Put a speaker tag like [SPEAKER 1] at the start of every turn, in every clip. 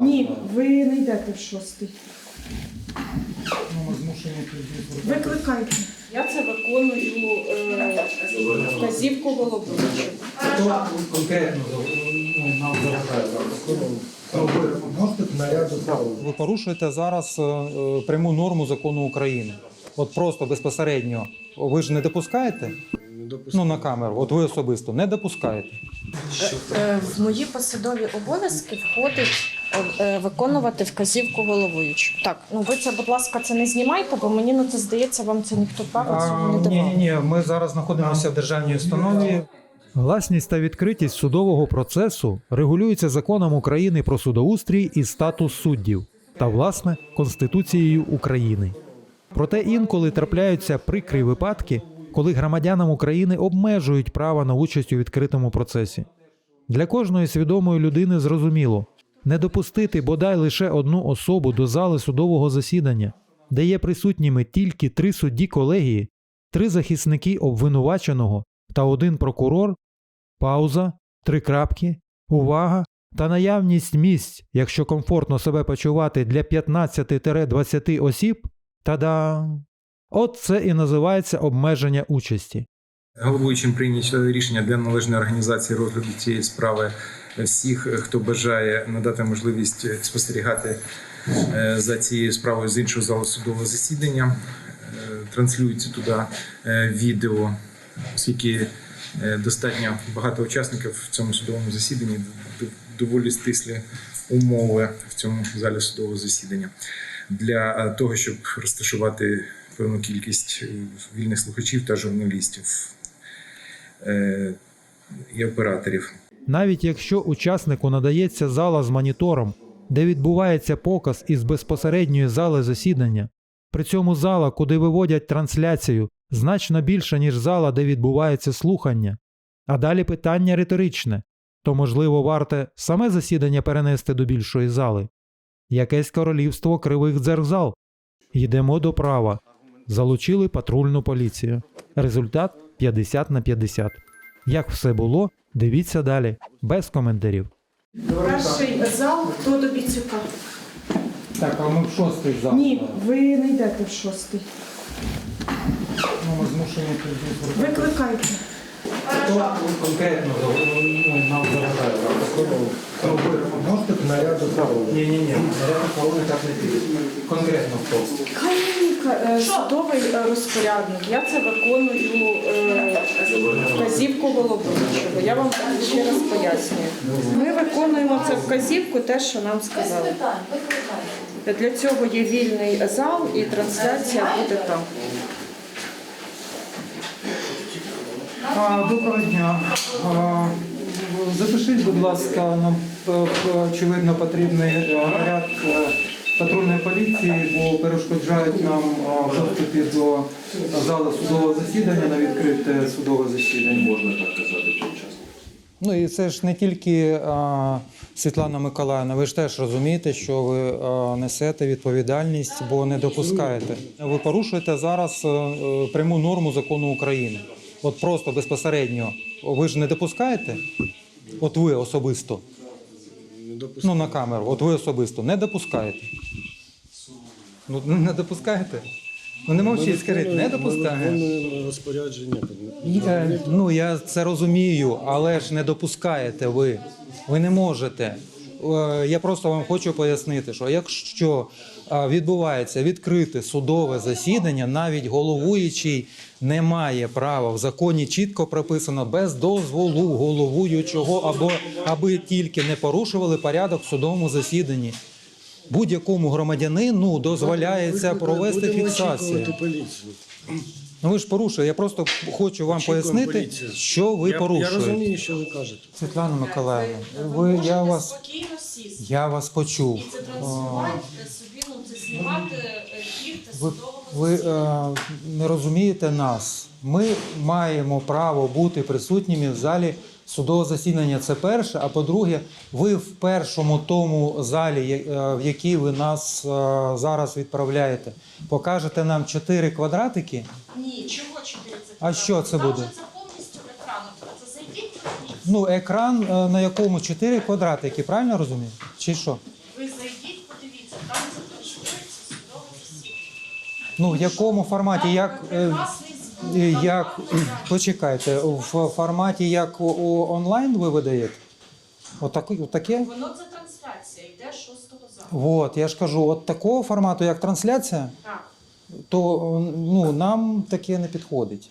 [SPEAKER 1] Ні, ви не йдете в шостий.
[SPEAKER 2] Ну, ми змушені тоді
[SPEAKER 1] Викликайте. Я це виконую е, вказівку головуючого.
[SPEAKER 2] Хто конкретно ну, нам заважає? Ви можете наряду
[SPEAKER 3] Ви порушуєте зараз е, е, пряму норму закону України. От просто безпосередньо. Ви ж не допускаєте? Ну на камеру, от ви особисто не допускаєте.
[SPEAKER 1] Е, В мої посадові обов'язки входить виконувати вказівку головуючого. Так, ну ви це, будь ласка, це не знімайте, бо мені ну це здається, вам це ніхто право цього не
[SPEAKER 3] Ні,
[SPEAKER 1] давав.
[SPEAKER 3] ні, ні. Ми зараз знаходимося в державній установі.
[SPEAKER 4] Гласність та відкритість судового процесу регулюються законом України про судоустрій і статус суддів та, власне, Конституцією України. Проте інколи трапляються прикрі випадки, коли громадянам України обмежують право на участь у відкритому процесі. Для кожної свідомої людини зрозуміло не допустити бодай лише одну особу до зали судового засідання, де є присутніми тільки три судді колегії, три захисники обвинуваченого та один прокурор, пауза, три крапки, увага та наявність місць, якщо комфортно себе почувати для 15-20 осіб, та-да! От це і називається обмеження участі.
[SPEAKER 5] Головуючим прийнято рішення для належної організації розгляду цієї справи всіх, хто бажає надати можливість спостерігати е, за цією справою з іншого залу судового засідання. Е, Транслюється туди е, відео, оскільки е, достатньо багато учасників в цьому судовому засіданні, доволі стислі умови в цьому залі судового засідання для е, того, щоб розташувати певну кількість е, вільних слухачів та журналістів е, і операторів.
[SPEAKER 4] Навіть якщо учаснику надається зала з монітором, де відбувається показ із безпосередньої зали засідання, при цьому зала, куди виводять трансляцію, значно більша, ніж зала, де відбувається слухання. А далі питання риторичне то, можливо, варте саме засідання перенести до більшої зали. Якесь королівство кривих дзерзал. Йдемо до права. Залучили патрульну поліцію. Результат 50 на 50. Як все було, дивіться далі, без коментарів.
[SPEAKER 1] Перший зал хто до Біцюка.
[SPEAKER 3] Так, а ми в шостий зал.
[SPEAKER 1] Ні, ви не йдете в шостий.
[SPEAKER 2] ну, ми змушені тоді
[SPEAKER 1] Викликайте.
[SPEAKER 3] Хто конкретно ну, нам заважає зараз?
[SPEAKER 2] Ну, наряду
[SPEAKER 3] Ні, ні, ні. Наряд охорони так не піде. Конкретно хто?
[SPEAKER 1] Хай мені е, судовий е, розпорядник. Я це виконую е, вказівку головуючого. Я вам ще раз пояснюю. Ми виконуємо це вказівку, те, що нам сказали. Для цього є вільний зал і трансляція буде там.
[SPEAKER 3] А, доброго дня. А, запишіть, будь ласка, нам е, е, очевидно потрібний е, наряд е, патрульної поліції, бо перешкоджають нам е, в доступі до зали судового засідання на відкрите судове засідання.
[SPEAKER 6] Можна так казати учасника.
[SPEAKER 3] Ну і це ж не тільки а, Світлана Миколаївна, ви ж теж розумієте, що ви а, несете відповідальність, бо не допускаєте. Ви порушуєте зараз е, е, пряму норму закону України. От просто безпосередньо. Ви ж не допускаєте? От ви особисто. Ну, на камеру, от ви особисто не допускаєте. Ну, не допускаєте? Ну не мовчіть, скажіть, не допускаєте.
[SPEAKER 6] Виконуємо розпорядження.
[SPEAKER 3] Е, Ну я це розумію, але ж не допускаєте ви. Ви не можете. Е, Я просто вам хочу пояснити, що якщо е, відбувається відкрите судове засідання, навіть головуючий не має права в законі чітко прописано без дозволу головуючого, або аби тільки не порушували порядок в судовому засіданні. Будь-якому громадянину дозволяється провести фіксацію. Ну ви ж порушуєте. Я просто хочу вам пояснити, що ви
[SPEAKER 6] я,
[SPEAKER 3] порушуєте.
[SPEAKER 6] Я розумію, що ви кажете.
[SPEAKER 3] Світлана Миколаївна, ви я вас я вас почув.
[SPEAKER 7] І це транслювати собі, ну це знімати їх та
[SPEAKER 3] Ви,
[SPEAKER 7] судового
[SPEAKER 3] ви е, не розумієте нас. Ми маємо право бути присутніми в залі судового засідання. Це перше. А по-друге, ви в першому тому залі, е, в який ви нас е, зараз відправляєте, покажете нам чотири квадратики.
[SPEAKER 7] Ні, чого чотири це?
[SPEAKER 3] А що це
[SPEAKER 7] Там
[SPEAKER 3] буде?
[SPEAKER 7] Це повністю екран. Це зайдіть.
[SPEAKER 3] Ну, екран, е, на якому чотири квадратики, правильно розумію? Чи що?
[SPEAKER 7] Ви
[SPEAKER 3] Ну в якому форматі? Як, е, е, як почекайте, в форматі як онлайн ви видаєте? Отак, отаке?
[SPEAKER 1] Воно це трансляція, йде шостого залу.
[SPEAKER 3] От, я ж кажу, от такого формату, як трансляція,
[SPEAKER 1] Так.
[SPEAKER 3] то ну, нам таке не підходить.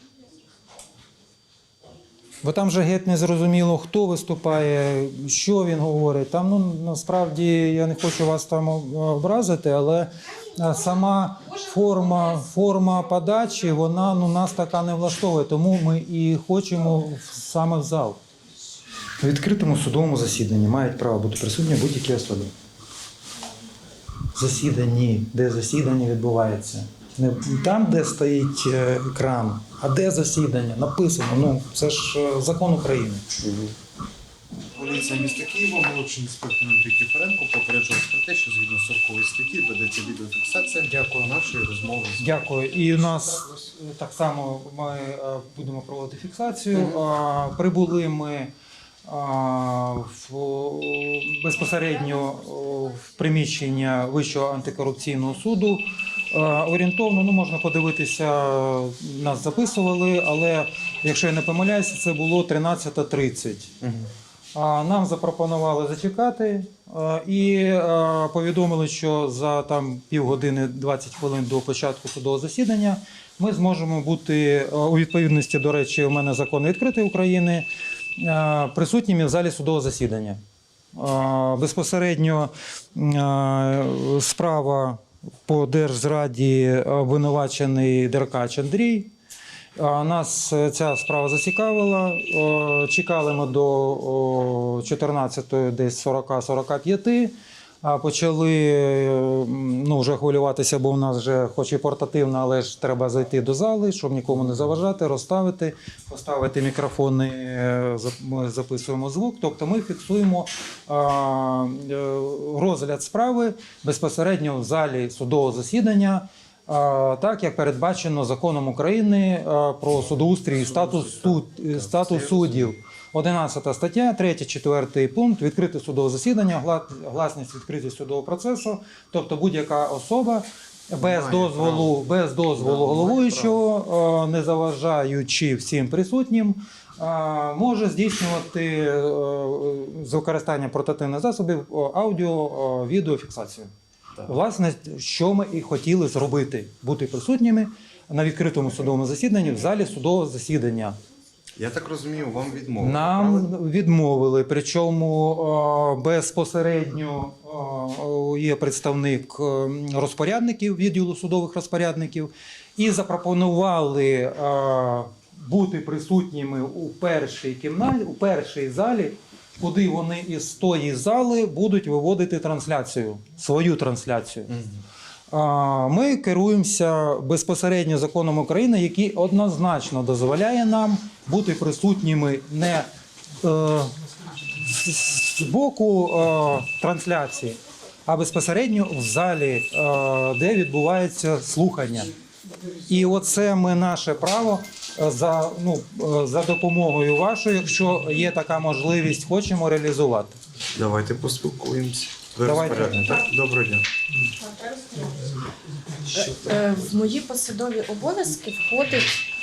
[SPEAKER 3] Бо там же геть не зрозуміло, хто виступає, що він говорить. Там ну, насправді я не хочу вас там образити, але е, сама форма, форма подачі, вона ну, нас така не влаштовує, тому ми і хочемо в- саме в зал. У відкритому судовому засіданні мають право бути присутні будь-які особи засіданні, де засідання відбувається. Не там, де стоїть е, екран, а де засідання. Написано. Ну, це ж е, закон України.
[SPEAKER 8] Поліція міста Києва, молодший інспектор Андрій Кіференко попереджував про те, що згідно 40 статті ведеться відеофіксація
[SPEAKER 3] Дякую.
[SPEAKER 8] нашої розмови.
[SPEAKER 3] Дякую. І у нас так само ми е, будемо проводити фіксацію. Прибули ми в, безпосередньо в приміщення Вищого антикорупційного суду. Орієнтовно, ну можна подивитися, нас записували, але якщо я не помиляюся, це було 13.30. А, Нам запропонували зачекати і повідомили, що за там півгодини 20 хвилин до початку судового засідання ми зможемо бути у відповідності, до речі, у мене закон відкритий України, присутніми в залі судового засідання. Безпосередньо справа по держзраді обвинувачений Деркач Андрій. Нас е, ця справа зацікавила. Чекали ми до о, 14 десь 40-45. А Почали е, ну, вже хвилюватися, бо в нас вже, хоч і портативно, але ж треба зайти до зали, щоб нікому не заважати, розставити, поставити мікрофони, е, ми записуємо звук. Тобто ми фіксуємо розгляд справи безпосередньо в залі судового засідання. Так, як передбачено законом України про судоустрій і статус, суд, е, статус суддів. 11 стаття, 3, 4 пункт, відкрите судове засідання, гла- гласність відкритість судового процесу. Тобто будь-яка особа без дозволу, без дозволу головуючого, е, не заважаючи всім присутнім, е, може здійснювати е, з використання портативних засобів е, аудіо, е, відеофіксацію. Власне, що ми і хотіли зробити, бути присутніми на відкритому судовому засіданні в залі судового засідання.
[SPEAKER 8] Я так розумію, вам відмовили.
[SPEAKER 3] Нам
[SPEAKER 8] правильно?
[SPEAKER 3] відмовили, причому е, безпосередньо е, є представник е, розпорядників відділу судових розпорядників, і запропонували бути присутніми у першій кімнаті, у першій залі, куди вони із тої зали будуть виводити трансляцію, свою трансляцію. Ми керуємося безпосередньо законом України, який однозначно дозволяє нам бути присутніми не е, з- боку е, трансляції, а безпосередньо в залі, е, де відбувається слухання. І оце ми наше право за, ну, е, за допомогою вашою, якщо є така можливість, хочемо реалізувати.
[SPEAKER 8] Давайте поспілкуємося.
[SPEAKER 3] Давайте.
[SPEAKER 8] так? Доброго дня.
[SPEAKER 9] Е, В мої посадові обов'язки входить е, е,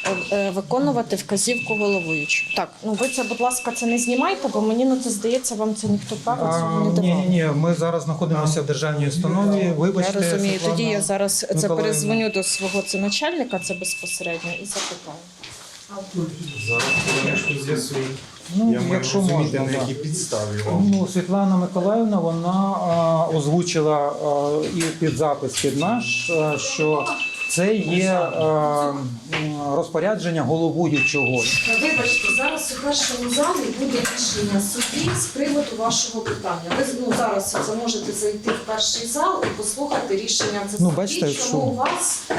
[SPEAKER 9] виконувати вказівку головуючого. Так, ну ви це, будь ласка, це не знімайте, бо мені ну це здається, вам це ніхто право цього не
[SPEAKER 3] Ні,
[SPEAKER 9] давав.
[SPEAKER 3] ні, ні, ми зараз знаходимося в державній установі. Вибачте,
[SPEAKER 9] Я розумію.
[SPEAKER 3] Світлана
[SPEAKER 9] Тоді я зараз це
[SPEAKER 3] Миколаївна.
[SPEAKER 9] перезвоню до свого це начальника, це безпосередньо, і запитаю.
[SPEAKER 8] Зараз хвилиночку з'ясую.
[SPEAKER 3] Ну,
[SPEAKER 8] Я маю
[SPEAKER 3] якщо
[SPEAKER 8] розуміти,
[SPEAKER 3] можна,
[SPEAKER 8] на
[SPEAKER 3] да.
[SPEAKER 8] якій підставі вам.
[SPEAKER 3] Ну, Світлана Миколаївна вона а, озвучила а, і під запис під наш, а, що це є е, розпорядження головуючого.
[SPEAKER 1] Вибачте, зараз у першому залі буде рішення судді з приводу вашого питання. Ви ну, зараз зможете зайти в перший зал і послухати рішення це
[SPEAKER 3] Ну, бачите,
[SPEAKER 1] чому
[SPEAKER 3] що-
[SPEAKER 1] вас е,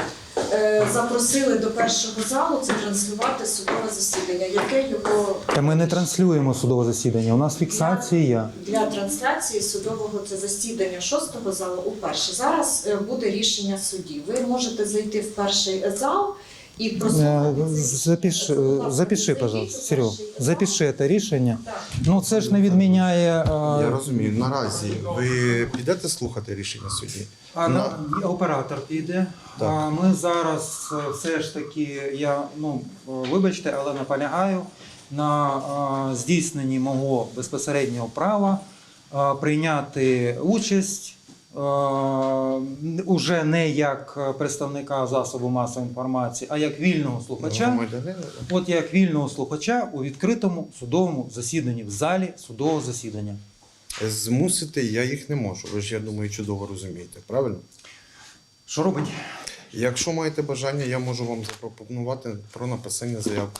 [SPEAKER 1] запросили до першого залу це транслювати судове засідання, яке його
[SPEAKER 3] Та ми не транслюємо судове засідання. У нас фіксація.
[SPEAKER 1] для трансляції судового це засідання шостого залу у перший. Зараз е, буде рішення судді. Ви можете зайти в перший зал і прослухати.
[SPEAKER 3] Запиши, запиши, пожалуйста, Серег, запиши це рішення. Ну це ж не відміняє.
[SPEAKER 4] Я
[SPEAKER 3] е,
[SPEAKER 4] розумію. Наразі ви підете слухати рішення судді?
[SPEAKER 3] А
[SPEAKER 4] На-
[SPEAKER 3] оператор піде.
[SPEAKER 4] Так.
[SPEAKER 3] А ми зараз е, все ж таки, я ну е, вибачте, але наполягаю на е, здійсненні мого безпосереднього права е, прийняти участь. Е, Уже не як представника засобу масової інформації, а як вільного слухача.
[SPEAKER 4] Громадянина?
[SPEAKER 3] От як вільного слухача у відкритому судовому засіданні, в залі судового засідання.
[SPEAKER 4] Змусити я їх не можу. Ви ж я думаю, чудово розумієте, правильно?
[SPEAKER 3] Що робить?
[SPEAKER 4] Якщо маєте бажання, я можу вам запропонувати про написання заяв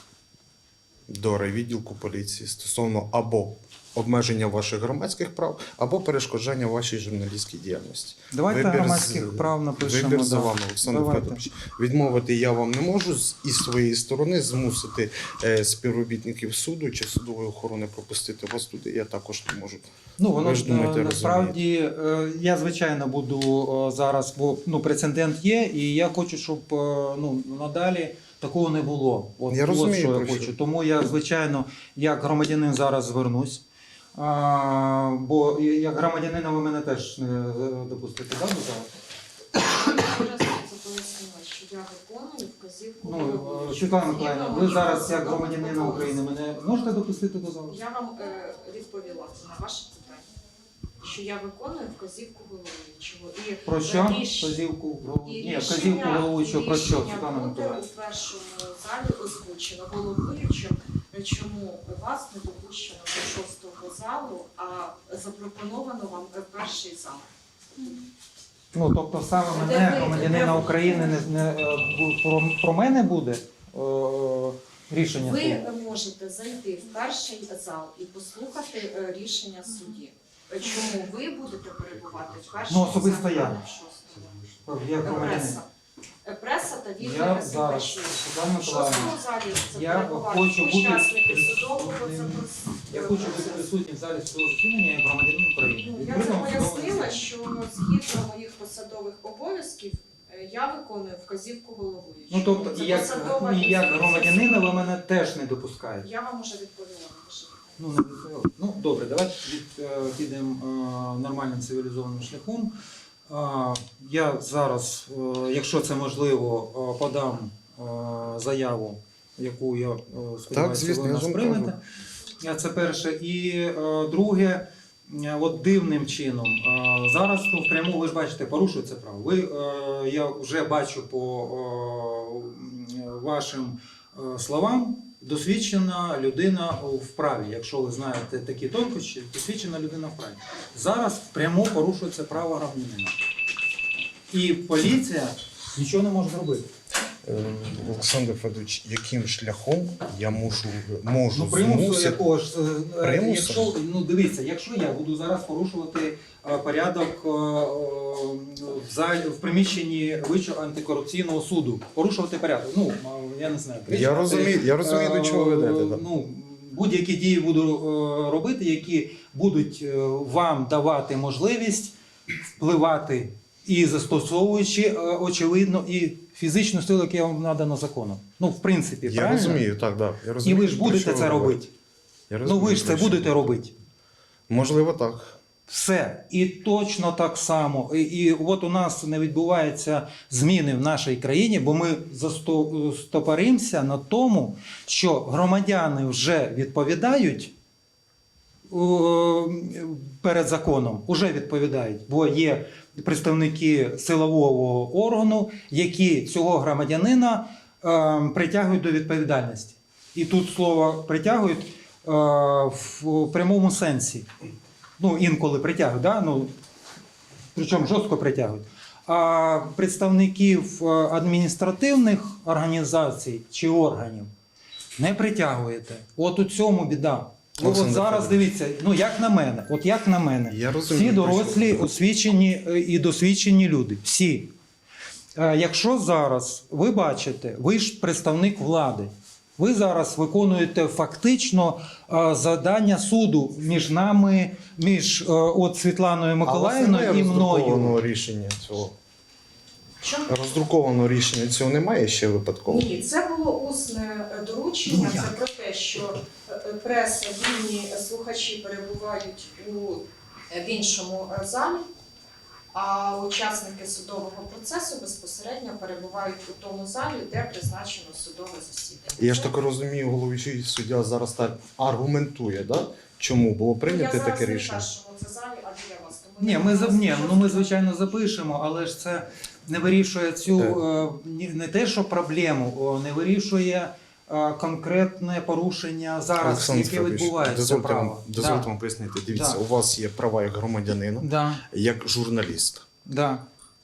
[SPEAKER 4] до райвідділку поліції стосовно або обмеження ваших громадських прав, або перешкоджання вашій журналістській діяльності.
[SPEAKER 3] Давайте
[SPEAKER 4] Вибір з-
[SPEAKER 3] громадських прав напишемо.
[SPEAKER 4] Вибір за вами, Олександр Федорович. Відмовити я вам не можу з із своєї сторони змусити е, співробітників суду чи судової охорони пропустити вас туди. Я також не можу.
[SPEAKER 3] Ну воно
[SPEAKER 4] ж думаєте,
[SPEAKER 3] насправді е, я звичайно буду е, зараз, бо ну прецедент є, і я хочу, щоб е, ну надалі такого не було. От,
[SPEAKER 4] Я розумію,
[SPEAKER 3] що я хочу. Тому я звичайно, як громадянин зараз звернусь. А, бо як громадянина ви мене теж не е, допустите,
[SPEAKER 1] пояснила, що я виконую вказівку.
[SPEAKER 3] Ну,
[SPEAKER 1] головуючого.
[SPEAKER 3] е, Світлана Миколаївна, ви зараз як громадянина України мене можете допустити до залу?
[SPEAKER 1] Я вам е, відповіла на ваше питання, що я виконую вказівку головуючого. І
[SPEAKER 3] Про що?
[SPEAKER 1] ріш-
[SPEAKER 3] Вказівку голову-
[SPEAKER 1] і
[SPEAKER 3] Ні, вказівку головуючого про що, Світлана
[SPEAKER 1] буде у першому залі озвучено головуючим, чому вас не допущено до шостого залу, а запропоновано вам е, перший зал.
[SPEAKER 3] Ну, тобто саме мене, громадянина України, не, не, е, про, про мене буде е, рішення суду?
[SPEAKER 1] Ви можете зайти в перший зал і послухати е, рішення судді. Е, Чому ви будете перебувати в першому
[SPEAKER 3] Ну, особисто
[SPEAKER 1] залі,
[SPEAKER 3] я.
[SPEAKER 1] в шостому?
[SPEAKER 3] Як
[SPEAKER 1] Е,
[SPEAKER 3] громадянин.
[SPEAKER 1] Преса. Е, Преса та
[SPEAKER 3] Я зараз. Світлана Миколаївна, я хочу бути- я хочу бути присутнім в залі судового засідання як громадянин України.
[SPEAKER 1] Ну, Я це пояснила, що згідно моїх посадових обов'язків е, я виконую вказівку головуючого.
[SPEAKER 3] Ну, тобто,
[SPEAKER 1] Це
[SPEAKER 3] як, як громадянина ви мене теж не допускаєте.
[SPEAKER 1] Я вам уже відповіла.
[SPEAKER 3] Ну, не відповіли. Ну, добре, давайте від, е, підемо е, нормальним цивілізованим шляхом. Я зараз, е, якщо це можливо, е, подам е, заяву, яку я сподіваюся, ви нас приймете. Це перше. І друге, от дивним чином. Зараз ну, впряму, ви ж бачите, порушується право. Ви, я вже бачу по вашим словам, досвідчена людина в праві. Якщо ви знаєте такі тонкощі, досвідчена людина в праві. Зараз прямо порушується право громадянина. І поліція нічого не може зробити.
[SPEAKER 4] Е, Олександр Федорович, яким шляхом я мушу, можу
[SPEAKER 3] Ну, примусу
[SPEAKER 4] змусити?
[SPEAKER 3] якого ж е, е, якщо ну дивіться, якщо я буду зараз порушувати е, порядок в залі в приміщенні Вищого антикорупційного суду, порушувати порядок. Ну я не знаю.
[SPEAKER 4] Я розумію, я розумію, до чого ви ведете.
[SPEAKER 3] Е. Ну будь-які дії буду робити, які будуть вам давати можливість впливати і застосовуючи е, очевидно і фізичну силу, яка вам надана законом. Ну в принципі,
[SPEAKER 4] Я
[SPEAKER 3] правильно?
[SPEAKER 4] розумію, так, да. Я
[SPEAKER 3] І ви ж будете це робити.
[SPEAKER 4] Я
[SPEAKER 3] Ну ви ж це будете робити.
[SPEAKER 4] Можливо, так.
[SPEAKER 3] Все. І точно так само. І, і от у нас не відбуваються зміни в нашій країні, бо ми застопоримося на тому, що громадяни вже відповідають о, перед законом, вже відповідають, бо є представники силового органу, які цього громадянина е, притягують до відповідальності. І тут слово притягують е, в прямому сенсі. Ну, інколи притягують, да? ну, причому жорстко притягують. А представників е, адміністративних організацій чи органів не притягуєте. От у цьому біда. Ну, от зараз дивіться, ну як на мене, от як на мене,
[SPEAKER 4] Я розумію,
[SPEAKER 3] всі
[SPEAKER 4] про що
[SPEAKER 3] дорослі, освічені е, і досвідчені люди. Всі. Е, Якщо зараз ви бачите, ви ж представник влади, ви зараз виконуєте фактично е, завдання суду між нами, між е, от Світланою Миколаївною і мною.
[SPEAKER 4] рішення цього.
[SPEAKER 1] Що?
[SPEAKER 4] Роздрукованого рішення цього немає ще випадково.
[SPEAKER 1] Ні, це було усне е, доручення.
[SPEAKER 2] Ну,
[SPEAKER 1] Це про те, що е, е, преса, вільні слухачі перебувають у в іншому залі, а учасники судового процесу безпосередньо перебувають у тому залі, де призначено судове засідання.
[SPEAKER 4] Я ж так розумію, головуючий суддя зараз так аргументує, да? чому було
[SPEAKER 1] Ну,
[SPEAKER 4] прийнято
[SPEAKER 1] я зараз
[SPEAKER 4] таке
[SPEAKER 1] не
[SPEAKER 4] рішення.
[SPEAKER 1] кажу, це залі, а біля вас. Тому
[SPEAKER 3] Ні, ми за ні, ну ми звичайно запишемо, але ж це не вирішує цю е, не те, що проблему, не вирішує е, конкретне порушення зараз, яке відбувається.
[SPEAKER 4] дозвольте вам, дозвольте
[SPEAKER 3] да.
[SPEAKER 4] вам пояснити. Дивіться,
[SPEAKER 3] Да.
[SPEAKER 4] у вас є права як громадянина,
[SPEAKER 3] Да,
[SPEAKER 4] як журналіста.
[SPEAKER 3] да.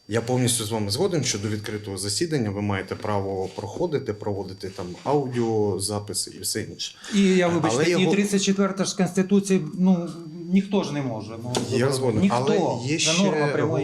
[SPEAKER 4] Я повністю з вами згоден, що до відкритого засідання ви маєте право проходити, проводити там аудіозаписи і все інше.
[SPEAKER 3] І я вибачте,
[SPEAKER 4] Але
[SPEAKER 3] і
[SPEAKER 4] його-
[SPEAKER 3] 34 ж Конституції, ну ніхто ж не може. Ну,
[SPEAKER 4] Я згоден,
[SPEAKER 3] ніхто.
[SPEAKER 4] але є ще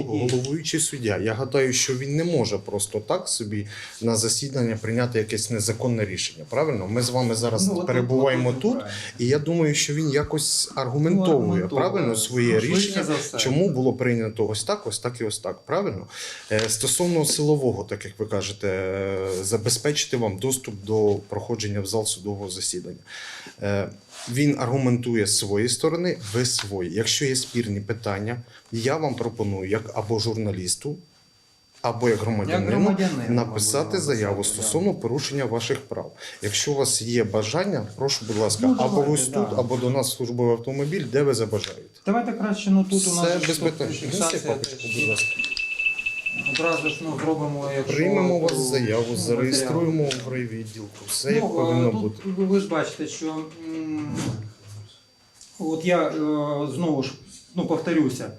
[SPEAKER 4] головуючий суддя. Я гадаю, що він не може просто так собі на засідання прийняти якесь незаконне рішення. Правильно? Ми з вами зараз
[SPEAKER 3] Ну,
[SPEAKER 4] перебуваємо тут,
[SPEAKER 3] правильно.
[SPEAKER 4] і я думаю, що він якось аргументовує,
[SPEAKER 3] Ну,
[SPEAKER 4] правильно своє рішення, чому було прийнято ось так, ось так і ось так. Правильно? Е, Стосовно силового, так як ви кажете, е, забезпечити вам доступ до проходження в зал судового засідання. Він аргументує з своєї сторони, ви свої. Якщо є спірні питання, я вам пропоную, як або журналісту, або як громадянину,
[SPEAKER 3] Як громадянину,
[SPEAKER 4] написати заяву
[SPEAKER 3] да.
[SPEAKER 4] стосовно порушення ваших прав. Якщо у вас є бажання, прошу, будь ласка,
[SPEAKER 3] Ну,
[SPEAKER 4] або
[SPEAKER 3] давайте,
[SPEAKER 4] ось тут, або до нас службовий автомобіль, де ви забажаєте.
[SPEAKER 3] Давайте краще, ну тут у нас
[SPEAKER 4] Це без питань.
[SPEAKER 3] Фіксація
[SPEAKER 4] папочку, будь ласка.
[SPEAKER 3] Одразу ж ну, зробимо, якщо...
[SPEAKER 4] Приймемо у вас заяву, зареєструємо в райвідділку. Все як
[SPEAKER 3] Ну,
[SPEAKER 4] повинно
[SPEAKER 3] тут
[SPEAKER 4] бути.
[SPEAKER 3] ви- ж бачите, що м, от я е, знову ж ну, повторюся,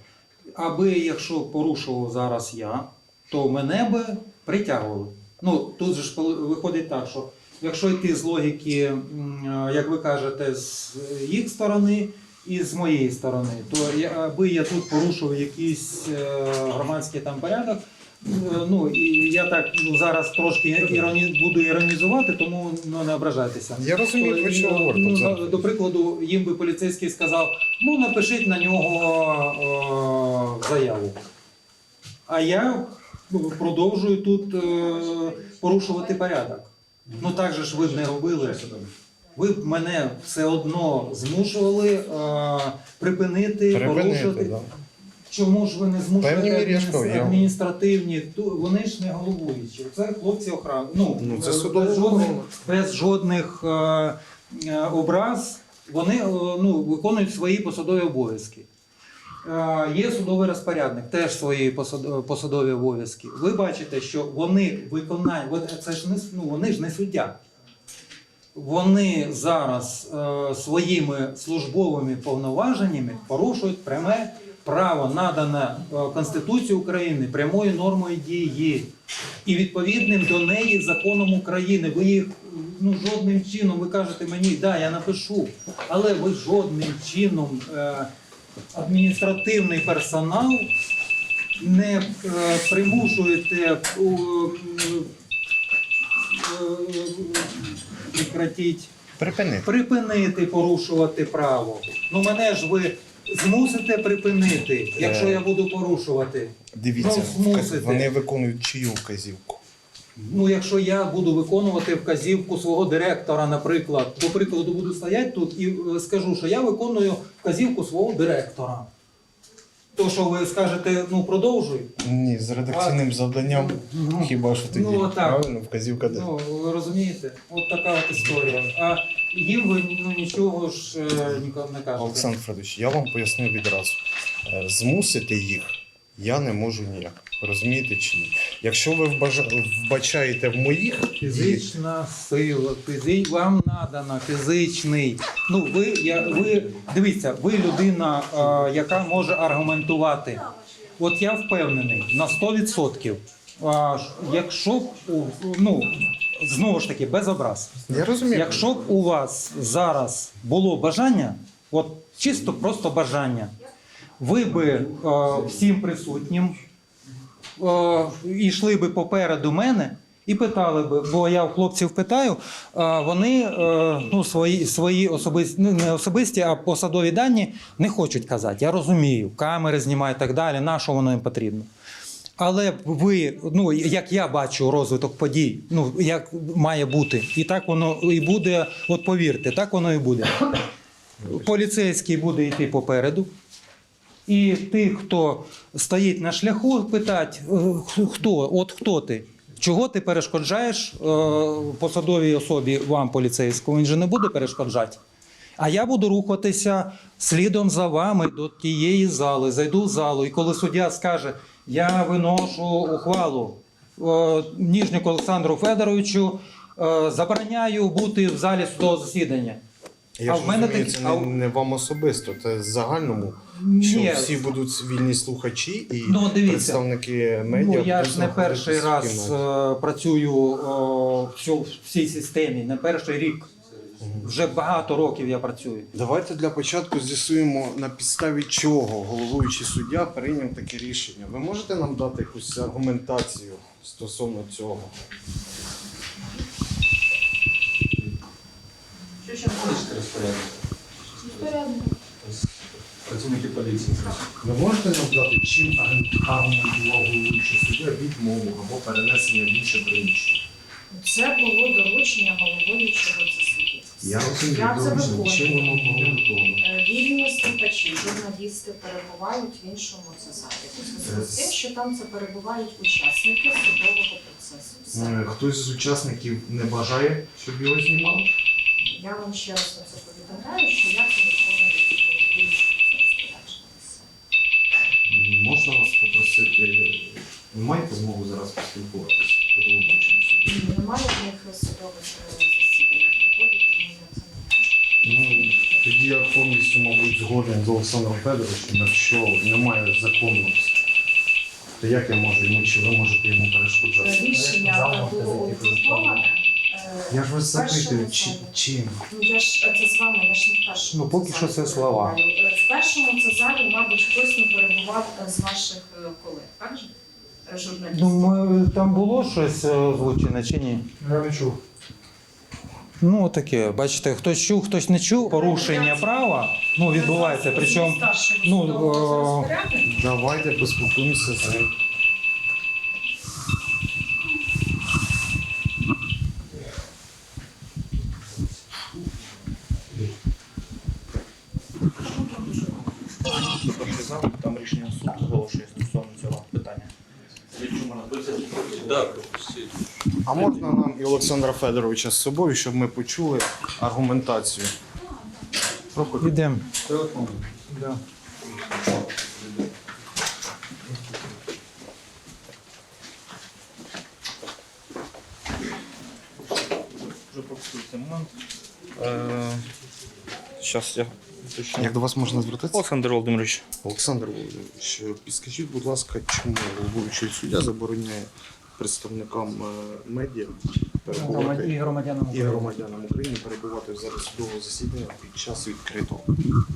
[SPEAKER 3] аби якщо порушував зараз я, то мене би притягували. Ну, тут же ж виходить так, що якщо йти з логіки, м, е, як ви кажете, з їх сторони і з моєї сторони, то я, аби я тут порушив якийсь е, громадський там порядок, Ну і я так ну, зараз трошки іроні, буду іронізувати, тому ну, не ображайтеся.
[SPEAKER 4] Я розумію, про що
[SPEAKER 3] Ну,
[SPEAKER 4] говорите.
[SPEAKER 3] ну, до прикладу, їм би поліцейський сказав: ну напишіть на нього е, заяву. А я ну, продовжую тут е, порушувати порядок. Ну так же ж ви б не робили. Ви б мене все одно змушували е, припинити,
[SPEAKER 4] Припинити,
[SPEAKER 3] порушити.
[SPEAKER 4] да.
[SPEAKER 3] Чому ж ви не змушуєте
[SPEAKER 4] мірі,
[SPEAKER 3] адміністра-
[SPEAKER 4] я-
[SPEAKER 3] адміністративні? Ту- Вони ж не головуючі. Це хлопці охорони. Ну,
[SPEAKER 4] Ну, це
[SPEAKER 3] е,
[SPEAKER 4] судова
[SPEAKER 3] без жодних,
[SPEAKER 4] охорона.
[SPEAKER 3] без жодних е, е, образ вони е, ну, виконують свої посадові обов'язки. Е, Є судовий розпорядник, теж свої посад- посадові обов'язки. Ви бачите, що вони виконають, от це ж не с- ну, вони ж не суддя. Вони зараз е, своїми службовими повноваженнями порушують пряме право, надане Конституцією України прямою нормою дії і відповідним до неї законом України. Ви їх ну, жодним чином, ви кажете мені, да, я напишу, але ви жодним чином е, адміністративний персонал не е, примушуєте е, е, прекратіть
[SPEAKER 4] Припинити.
[SPEAKER 3] припинити порушувати право. Ну мене ж ви змусите припинити, якщо я буду порушувати.
[SPEAKER 4] Дивіться,
[SPEAKER 3] Ну, змусите.
[SPEAKER 4] вони виконують чию вказівку.
[SPEAKER 3] Ну, якщо я буду виконувати вказівку свого директора, наприклад, до прикладу, буду стояти тут і е, скажу, що я виконую вказівку свого директора. То, що ви скажете, ну продовжуй.
[SPEAKER 4] Ні, з редакційним завданням
[SPEAKER 3] Ну,
[SPEAKER 4] хіба що тоді.
[SPEAKER 3] ну, отак.
[SPEAKER 4] Правильно, вказівка де.
[SPEAKER 3] Ну, ви розумієте, от така от історія. А їм ви ну, нічого ж е, ніколи не кажете.
[SPEAKER 4] Олександр Федорович, я вам поясню відразу. Е, Змусити їх я не можу ніяк. Розумієте чи ні? Якщо ви вбажа- вбачаєте в моїх діях,
[SPEAKER 3] Фізична сила, фізи... вам надано фізичний. Ну ви я ви дивіться, ви людина, е, яка може аргументувати. От я впевнений на 100%. А, якщо б у- ну знову ж таки без образ.
[SPEAKER 4] я розумію.
[SPEAKER 3] Якщо б у вас зараз було бажання, от чисто просто бажання, ви би е, всім присутнім е, йшли би попереду мене і питали би, бо я у хлопців питаю, е, вони е, ну, свої, свої особисті, не особисті, а посадові дані не хочуть казати. Я розумію, камери знімають і так далі, на що воно їм потрібно. Але ви, ну як я бачу розвиток подій, ну як має бути, і так воно і буде. От повірте, так воно і буде. Поліцейський буде йти попереду. І тих, хто стоїть на шляху, питать, е, хто, от хто ти? Чого ти перешкоджаєш е, посадовій особі вам, поліцейському? Він же не буде перешкоджати. А я буду рухатися слідом за вами до тієї зали, зайду в залу, і коли суддя скаже, я виношу ухвалу е, Ніжнику Олександру Федоровичу, е, забороняю бути в залі судового засідання.
[SPEAKER 4] Я
[SPEAKER 3] А в мене
[SPEAKER 4] розумію, це не, не вам особисто, це в загальному,
[SPEAKER 3] Ні.
[SPEAKER 4] що всі будуть вільні слухачі і
[SPEAKER 3] Ну, дивіться.
[SPEAKER 4] представники медіа.
[SPEAKER 3] Ну, я ж не перший раз е, працюю о, в цій системі, не перший рік. Вже багато років я працюю.
[SPEAKER 4] Давайте для початку з'ясуємо, на підставі чого головуючий суддя прийняв таке рішення. Ви можете нам дати якусь аргументацію стосовно цього?
[SPEAKER 8] Працівники поліції.
[SPEAKER 4] Ви можете нам дати, чим аргументував головуючий суддя відмову або перенесення в інше приміщення?
[SPEAKER 1] Це було доручення головуючого засідання.
[SPEAKER 4] Я обґрунтовано?
[SPEAKER 1] Е, Вільні слухачі, журналісти перебувають в іншому це залі. З тим, що там це перебувають учасники судового процесу. Все.
[SPEAKER 4] Е, Хтось з учасників не бажає, щоб його знімали?
[SPEAKER 1] Я вам ще раз на це повідомляю, що я це виконую це розпорядження. Все.
[SPEAKER 4] Можна вас попросити, ви маєте змогу зараз поспілкуватися? головуючим суддею?
[SPEAKER 1] Ні, Немає в них судових е, засідання проходить, тому я це не можу.
[SPEAKER 4] Ну, тоді я повністю, мабуть, згоден з Олександром Федоровичем, якщо немає законності, то як я можу йому, чи ви можете йому перешкоджати?
[SPEAKER 1] Рішення було обґрунтоване. е,
[SPEAKER 4] Я ж вас запитую, чи, чим?
[SPEAKER 1] Ну я ж е, це з вами, я ж не в першому.
[SPEAKER 3] Ну, поки що це слова.
[SPEAKER 1] Е, В першому це залі, мабуть, хтось не перебував з ваших колег, так же? Журналістів.
[SPEAKER 3] Ну, ми, там було щось озвучене чи ні?
[SPEAKER 2] Я не чув.
[SPEAKER 3] Ну, таке, бачите, хтось чув, хтось не чув. Порушення права ну, відбувається. Причому ну,
[SPEAKER 1] ну,
[SPEAKER 3] е,
[SPEAKER 4] Давайте поспілкуємося з ним.
[SPEAKER 6] там рішення суду оголошує стосовно цього питання.
[SPEAKER 4] А можна нам і Олександра Федоровича з собою, щоб ми почули аргументацію?
[SPEAKER 3] Ідемо. Да.
[SPEAKER 6] Вже пропустив момент. Зараз я уточню.
[SPEAKER 4] Як до вас можна звертатися?
[SPEAKER 6] Олександр Володимирович.
[SPEAKER 4] Олександр Володимирович, підскажіть, будь ласка, чому головуючий суддя забороняє представникам е, медіа перебувати
[SPEAKER 3] І громадянам
[SPEAKER 4] і громадянам України перебувати залі судового засідання під час відкритого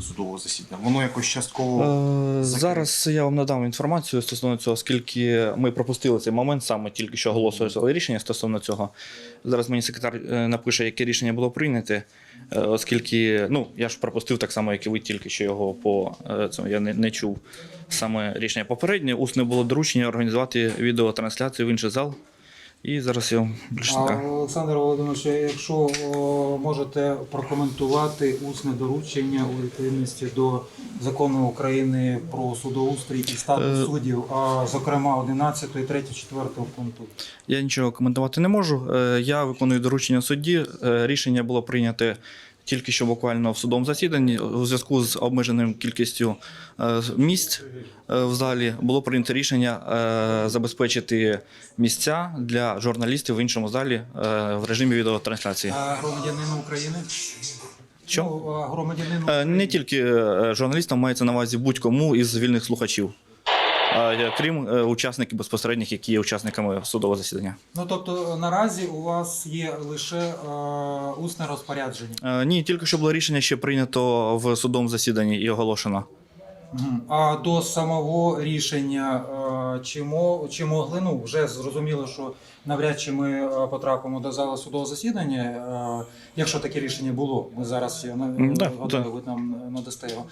[SPEAKER 4] судового засідання? Воно якось частково
[SPEAKER 6] Е. Зараз я вам надам інформацію стосовно цього, оскільки ми пропустили цей момент, саме тільки що оголосили рішення стосовно цього. Зараз мені секретар е, напише, яке рішення було прийняте, е, оскільки ну я ж пропустив так само, як і ви тільки що його по цьому я не, не чув. Саме рішення попереднє. Усне було доручення організувати відеотрансляцію в інший зал. І зараз я вам більше
[SPEAKER 3] Олександр Володимирович, якщо о, можете прокоментувати усне доручення у відповідності до закону України про судоустрій і статус
[SPEAKER 6] Е.
[SPEAKER 3] суддів, а зокрема 11, 3, 4 пункту.
[SPEAKER 6] Я нічого коментувати не можу. Е, Я виконую доручення судді. Е, Рішення було прийняте тільки що буквально в судовому засіданні у зв'язку з обмеженою кількістю е, місць е, в залі. Було прийнято рішення е, забезпечити місця для журналістів в іншому залі в режимі відеотрансляції.
[SPEAKER 3] А громадянину України?
[SPEAKER 6] Що?
[SPEAKER 3] Ну, громадянину
[SPEAKER 6] Не тільки журналістам мається на увазі будь-кому із вільних слухачів, крім е, учасників безпосередніх, які є учасниками судового засідання.
[SPEAKER 3] Ну тобто наразі у вас є лише е, усне розпорядження.
[SPEAKER 6] Е, Ні, тільки що було рішення ще прийнято в судовому засіданні і оголошено.
[SPEAKER 3] А до самого рішення е, чи, мо, чи могли, ну вже зрозуміло, що навряд чи ми е, потрапимо до зали судового засідання, е, якщо таке рішення було, ми зараз
[SPEAKER 6] да,
[SPEAKER 3] готові, ви нам надасте його.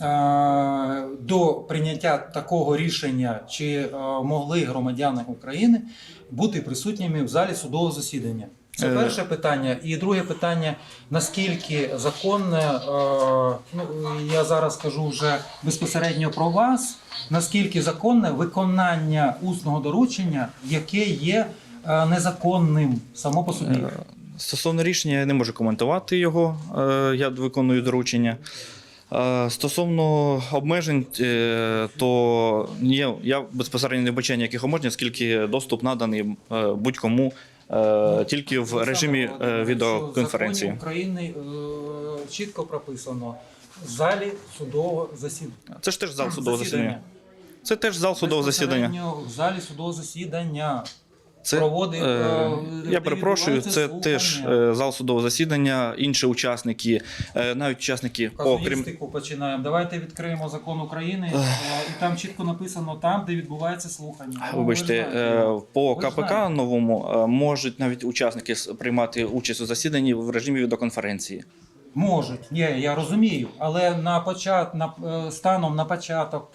[SPEAKER 3] Е, До прийняття такого рішення чи е, могли громадяни України бути присутніми в залі судового засідання? Це
[SPEAKER 6] Е.
[SPEAKER 3] перше питання. І друге питання: наскільки законне, е, ну я зараз кажу вже безпосередньо про вас, наскільки законне виконання усного доручення, яке є е, незаконним само по собі?
[SPEAKER 6] Е, Стосовно рішення, я не можу коментувати його. е, Я виконую доручення. Е, Стосовно обмежень, е, то є, я безпосередньо не бачаю ніяких обмежень, оскільки доступ наданий е, будь-кому е, тільки в режимі е,
[SPEAKER 3] в
[SPEAKER 6] відеоконференції.
[SPEAKER 3] законі України е, чітко прописано в залі судового засідання.
[SPEAKER 6] Це ж теж зал судового засідання. Це теж зал судового засідання.
[SPEAKER 3] В залі судового засідання.
[SPEAKER 6] Це,
[SPEAKER 3] проводить,
[SPEAKER 6] е,
[SPEAKER 3] е,
[SPEAKER 6] я перепрошую, це теж е, зал судового засідання, інші учасники, е, навіть учасники, окрім
[SPEAKER 3] починаємо. Давайте відкриємо закон України, е, і там чітко написано там, де відбувається слухання.
[SPEAKER 6] Вибачте, е, по
[SPEAKER 3] Ви
[SPEAKER 6] КПК
[SPEAKER 3] знаєте.
[SPEAKER 6] новому е, можуть навіть учасники приймати участь у засіданні в режимі відеоконференції.
[SPEAKER 3] Можуть, ні, я розумію, але на почат, на, е, станом на початок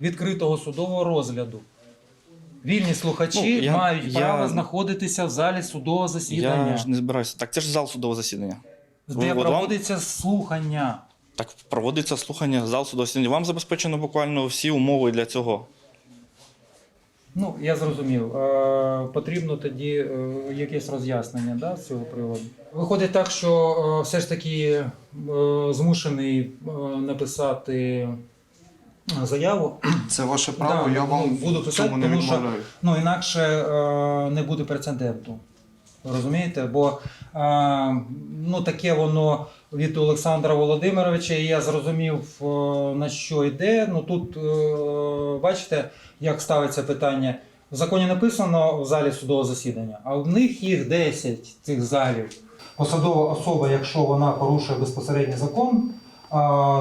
[SPEAKER 3] відкритого судового розгляду. Вільні слухачі
[SPEAKER 6] Ну, я-
[SPEAKER 3] мають
[SPEAKER 6] я-
[SPEAKER 3] право знаходитися в залі судового засідання,
[SPEAKER 6] Я ж не збираюся. Так, це ж зал судового засідання.
[SPEAKER 3] де
[SPEAKER 6] вам-
[SPEAKER 3] проводиться слухання.
[SPEAKER 6] Так проводиться слухання зал судового засідання. Вам забезпечено буквально всі умови для цього.
[SPEAKER 3] Ну, я зрозумів. Е, потрібно тоді е, якесь роз'яснення да, з цього приводу. Виходить так, що е, все ж таки е, змушений е, написати заяву.
[SPEAKER 4] Це ваше право,
[SPEAKER 3] Да,
[SPEAKER 4] я вам
[SPEAKER 3] ну, буду
[SPEAKER 4] в
[SPEAKER 3] писати,
[SPEAKER 4] цьому не
[SPEAKER 3] тому що-
[SPEAKER 4] відмовляю.
[SPEAKER 3] Ну, інакше е, не буде прецеденту. Розумієте? Бо е, ну, таке воно від Олександра Володимировича, і я зрозумів, е, на що йде. Ну тут е, бачите, як ставиться питання. В законі написано в залі судового засідання, а в них їх 10 цих залів. Посадова особа, якщо вона порушує безпосередньо закон,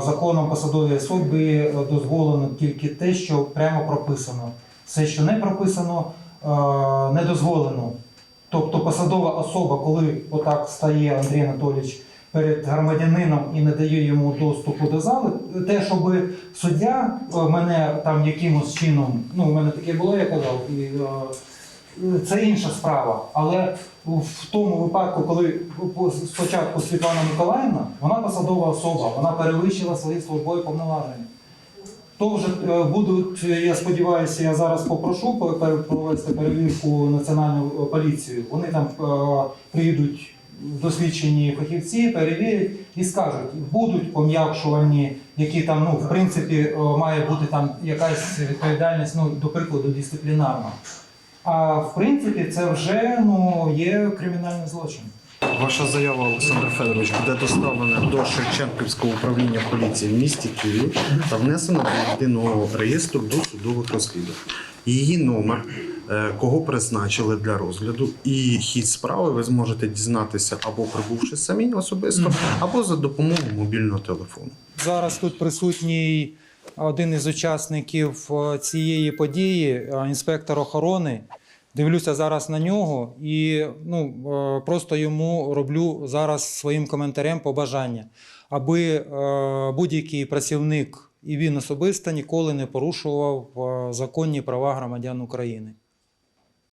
[SPEAKER 3] законом посадовій особі е, дозволено тільки те, що прямо прописано. Все, що не прописано, не дозволено. Тобто посадова особа, коли отак стає Андрій Анатолійович перед громадянином і не дає йому доступу до зали, те, щоб суддя е, мене там якимось чином, ну, в мене таке було, я казав, і е, це інша справа. Але в тому випадку, коли спочатку Світлана Миколаївна, вона посадова особа, вона перевищила свої службові повноваження. То вже е, будуть, е, я сподіваюся, я зараз попрошу провести перевірку національну е, поліцію. Вони там приїдуть досвідчені фахівці, перевірять і скажуть, будуть пом'якшувальні, які там, ну, в принципі, має бути там якась відповідальність, ну, до прикладу, дисциплінарна. А в принципі, це вже ну, є кримінальний злочин.
[SPEAKER 4] Ваша заява, Олександр Федорович, буде доставлена до Шевченківського управління поліції в місті Київ та внесена до єдиного реєстру до судових розслідувань. Її номер, е, кого призначили для розгляду, і хід справи ви зможете дізнатися або прибувши самі особисто, або за допомогою мобільного телефону.
[SPEAKER 3] Зараз тут присутній один із учасників е, цієї події, е, інспектор охорони. Дивлюся зараз на нього і ну, е, просто йому роблю зараз своїм коментарем побажання, аби будь-який працівник і він особисто ніколи не порушував законні права громадян України.